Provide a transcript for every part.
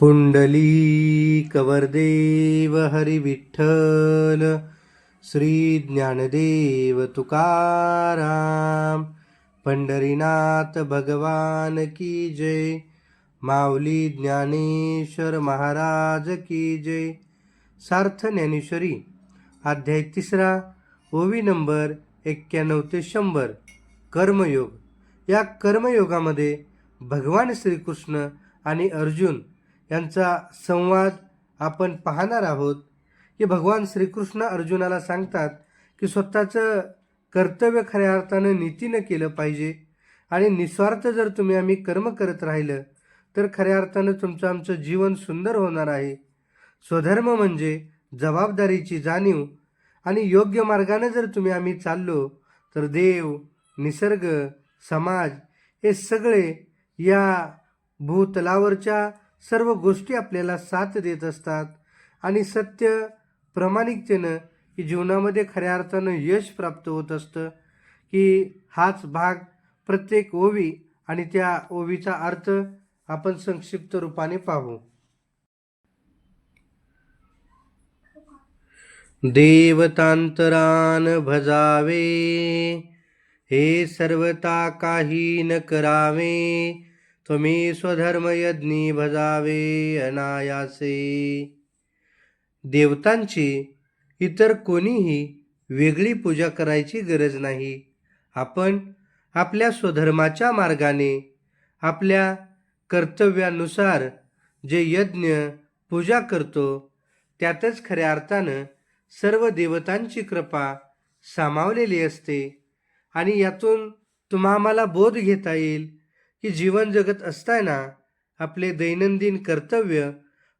पुंडली हरिविठ्ठल श्रीज्ञानदेव श्री ज्ञानदेव तुकाराम पंढरीनाथ भगवान की जय माऊली ज्ञानेश्वर महाराज की जय. सार्थ ज्ञानेश्वरी अध्याय तिसरा ओवी नंबर एक्क्याण्णव ते शंभर कर्मयोग. या कर्मयोगामध्ये भगवान श्रीकृष्ण आणि अर्जुन यांचा संवाद आपण पाहणार आहोत की भगवान श्रीकृष्ण अर्जुनाला सांगतात की स्वतःचं कर्तव्य खऱ्या अर्थानं नीतीनं केलं पाहिजे आणि निस्वार्थ जर तुम्ही आम्ही कर्म करत राहिलं तर खऱ्या अर्थानं तुमचं आमचं जीवन सुंदर होणार आहे. स्वधर्म म्हणजे जबाबदारीची जाणीव आणि योग्य मार्गाने जर तुम्ही आम्ही चाललो तर देव निसर्ग समाज हे सगळे या भूतलावरच्या सर्व गोष्टी आपल्याला साथ देत असतात. आणि सत्य प्रामाणिकतेनं की जीवनामध्ये खऱ्या अर्थानं यश प्राप्त होत असतं. की हाच भाग प्रत्येक ओवी आणि त्या ओवीचा अर्थ आपण संक्षिप्त रूपाने पाहू. देवतांतरान भजावे हे सर्वता काही न करावे तुम्ही स्वधर्मयज्ञी भजावे अनायासे. देवतांची इतर कोणीही वेगळी पूजा करायची गरज नाही. आपण आपल्या स्वधर्माच्या मार्गाने आपल्या कर्तव्यानुसार जे यज्ञ पूजा करतो त्यातच खऱ्या अर्थानं सर्व देवतांची कृपा सामावलेली असते आणि यातून तुम्हा आम्हाला बोध घेता येईल. की जीवन जगत असताना आपले दैनंदिन कर्तव्य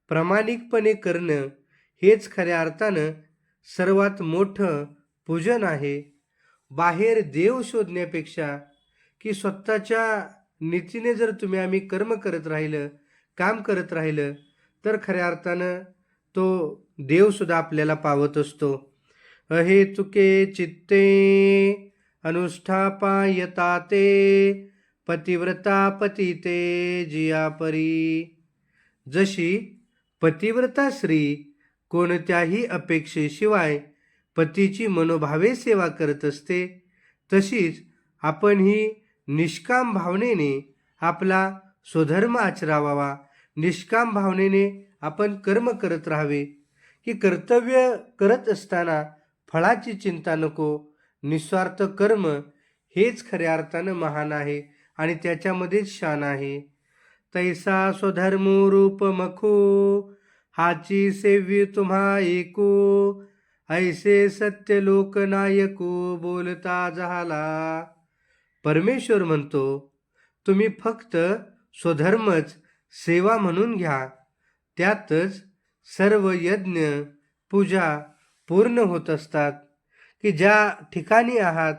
प्रामाणिकपणे करणं हेच खऱ्या अर्थानं सर्वात मोठं पूजन आहे. बाहेर देव शोधण्यापेक्षा की स्वतःच्या नीतीने जर तुम्ही आम्ही कर्म करत राहिलं काम करत राहिलं तर खऱ्या अर्थानं तो देवसुद्धा आपल्याला पावत असतो. अहेतुके चित्ते अनुष्ठापायता ते पतिव्रता पतिते जिया परी जशी पतिव्रता स्त्री कोणत्याही अपेक्षेशिवाय पतीची मनोभावे सेवा करत असते तशीच आपण ही निष्काम भावनेने आपला स्वधर्म आचरावा निष्काम भावनेने आपण कर्म करत राहावे. की कर्तव्य करत असताना फळाची चिंता नको निस्वार्थ कर्म हेच खऱ्या अर्थानं महान आहे. आणि त्याच्यामध्येच शान आहे. तैसा स्वधर्म रूप मखो हाची सेव्य तुम्हा एको. ऐसे सत्य लोकनायको बोलता झाला परमेश्वर म्हणतो तुम्ही फक्त स्वधर्मच सेवा म्हणून घ्या. त्यातच सर्व यज्ञ पूजा पूर्ण होत असतात. की ज्या ठिकाणी आहात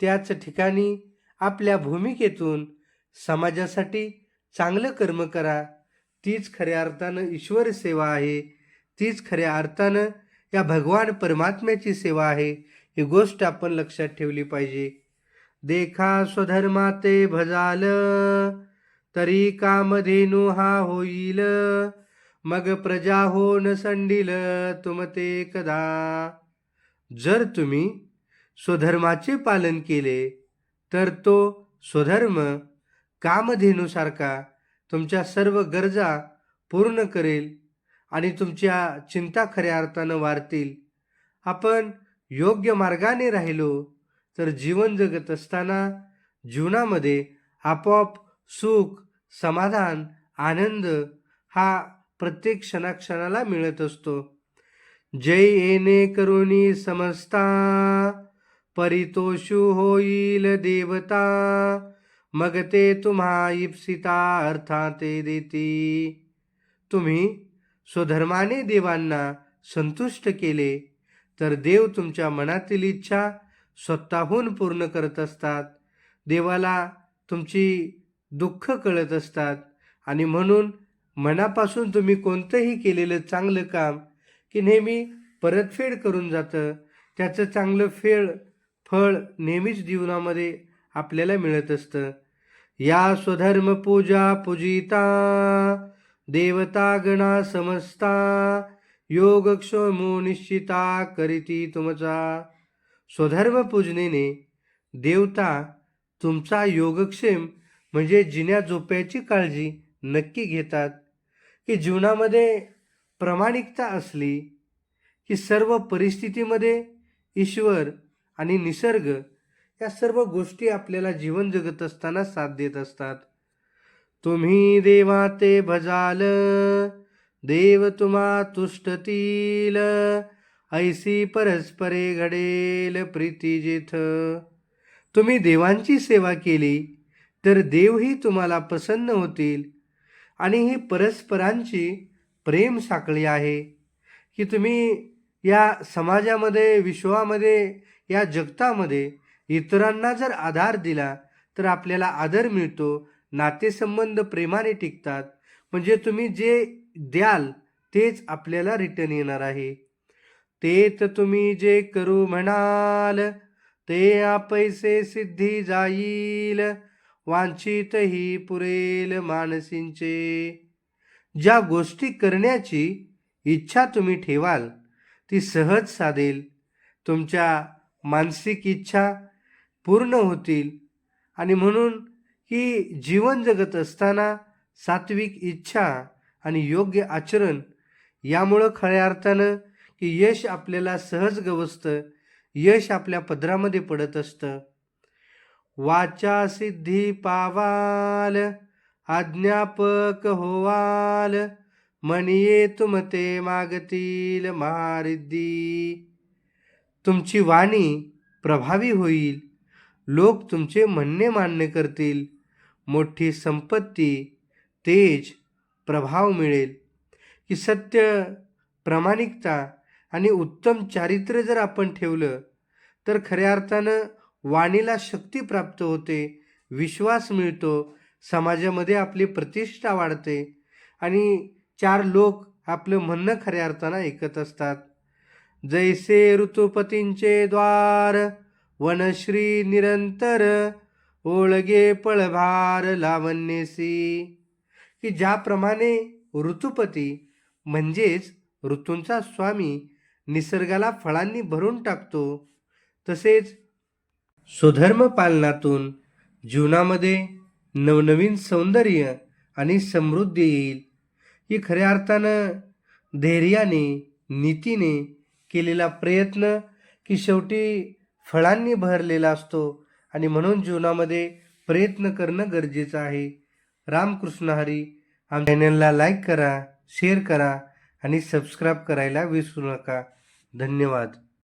त्याच ठिकाणी आपल्या भूमिकेतून समाजासाठी चांगलं कर्म करा. तीच खऱ्या अर्थानं ईश्वर सेवा आहे. तीच खऱ्या अर्थानं या भगवान परमात्म्याची सेवा आहे. ही गोष्ट आपण लक्षात ठेवली पाहिजे. देखा स्वधर्माते भजाल तरी कामधेनु हा होईल. मग प्रजा हो न संडील तुमते कदा? जर तुम्ही स्वधर्माचे पालन केले तर तो स्वधर्म कामधेनुसारखा तुमच्या सर्व गरजा पूर्ण करेल आणि तुमच्या चिंता खऱ्या अर्थानं वाढतील. आपण योग्य मार्गाने राहिलो तर जीवन जगत असताना जीवनामध्ये आपोआप सुख समाधान आनंद हा प्रत्येक क्षणाक्षणाला मिळत असतो. जय येणे करुणी समजता परितोषू होईल देवता मग ते तुम्हा इप्सिता अर्थाते देती. तुम्ही स्वधर्माने देवांना संतुष्ट केले तर देव तुमच्या मनातील इच्छा स्वतःहून पूर्ण करत असतात. देवाला तुमची दुःख कळत असतात आणि म्हणून मनापासून तुम्ही कोणतंही केलेलं चांगलं काम की नेहमी परतफेड करून जातं त्याचं चांगलं फेळ फळ नेहमीच जीवनामध्ये आपल्याला मिळत असतं. या स्वधर्म पूजा पूजिता देवता गणा समजता योगक्षमो निश्चिता करीती तुमचा. स्वधर्म पूजनेने देवता तुमचा योगक्षेम म्हणजे जिन्या झोप्याची काळजी नक्की घेतात. की जीवनामध्ये प्रामाणिकता असली की सर्व परिस्थितीमध्ये ईश्वर आणि निसर्ग या सर्व गोष्टी आपल्याला जीवन जगत असताना साथ देत असतात. तुम्ही देवा ते भजाल देव तुम्हा तुष्टतील ऐसी परस्परे घडेल प्रीती जेथ. तुम्ही देवांची सेवा केली तर देवही तुम्हाला प्रसन्न होतील. आणि ही परस्परांची प्रेम साखळी आहे की तुम्ही या समाजामध्ये विश्वामध्ये या जगतामध्ये इतरांना जर आधार दिला तर आपल्याला आदर मिळतो नातेसंबंध प्रेमाने टिकतात. म्हणजे तुम्ही जे द्याल तेच आपल्याला रिटर्न येणार आहे. ते तर तुम्ही जे करू म्हणाल ते आपैसे सिद्धी जाईल. वांछित ही पुरेल मानसींचे. ज्या गोष्टी करण्याची इच्छा तुम्ही ठेवाल ती सहज साधेल. तुमच्या मानसिक इच्छा पूर्ण होतील. आणि म्हणून की जीवन जगत असताना सात्विक इच्छा आणि योग्य आचरण यामुळं खऱ्या अर्थानं की यश आपल्याला सहज गवसतं यश आपल्या पदरामध्ये पडत असतं. वाचा सिद्धी पावाल आज्ञापक होवाल. म्हणिये तुमते मागतील महारिद्धी तुमची वाणी प्रभावी होईल. लोक तुमचे म्हणणे मान्य करतील. मोठी संपत्ती तेज प्रभाव मिळेल. की सत्य प्रामाणिकता आणि उत्तम चारित्र्य जर आपण ठेवलं तर खऱ्या अर्थानं वाणीला शक्ती प्राप्त होते विश्वास मिळतो समाजामध्ये आपली प्रतिष्ठा वाढते आणि चार लोक आपलं म्हणणं खऱ्या अर्थानं ऐकत असतात. जैसे ऋतुपतींचे द्वार वनश्री निरंतर ओळगे पळभार लावण्यसी. की ज्याप्रमाणे ऋतुपती म्हणजेच ऋतूंचा स्वामी निसर्गाला फळांनी भरून टाकतो तसेच स्वधर्म पालनातून जीवनामध्ये नवनवीन सौंदर्य आणि समृद्धी येईल. ही खऱ्या अर्थानं धैर्याने नीतीने केलेला प्रयत्न की शेवटी फळांनी भरलेला असतो आणि म्हणून जीवनामध्ये प्रयत्न करणं गरजेचं आहे. रामकृष्ण हरी आमच्या चॅनलला लाईक करा शेअर करा आणि सबस्क्राईब करायला विसरू नका. धन्यवाद.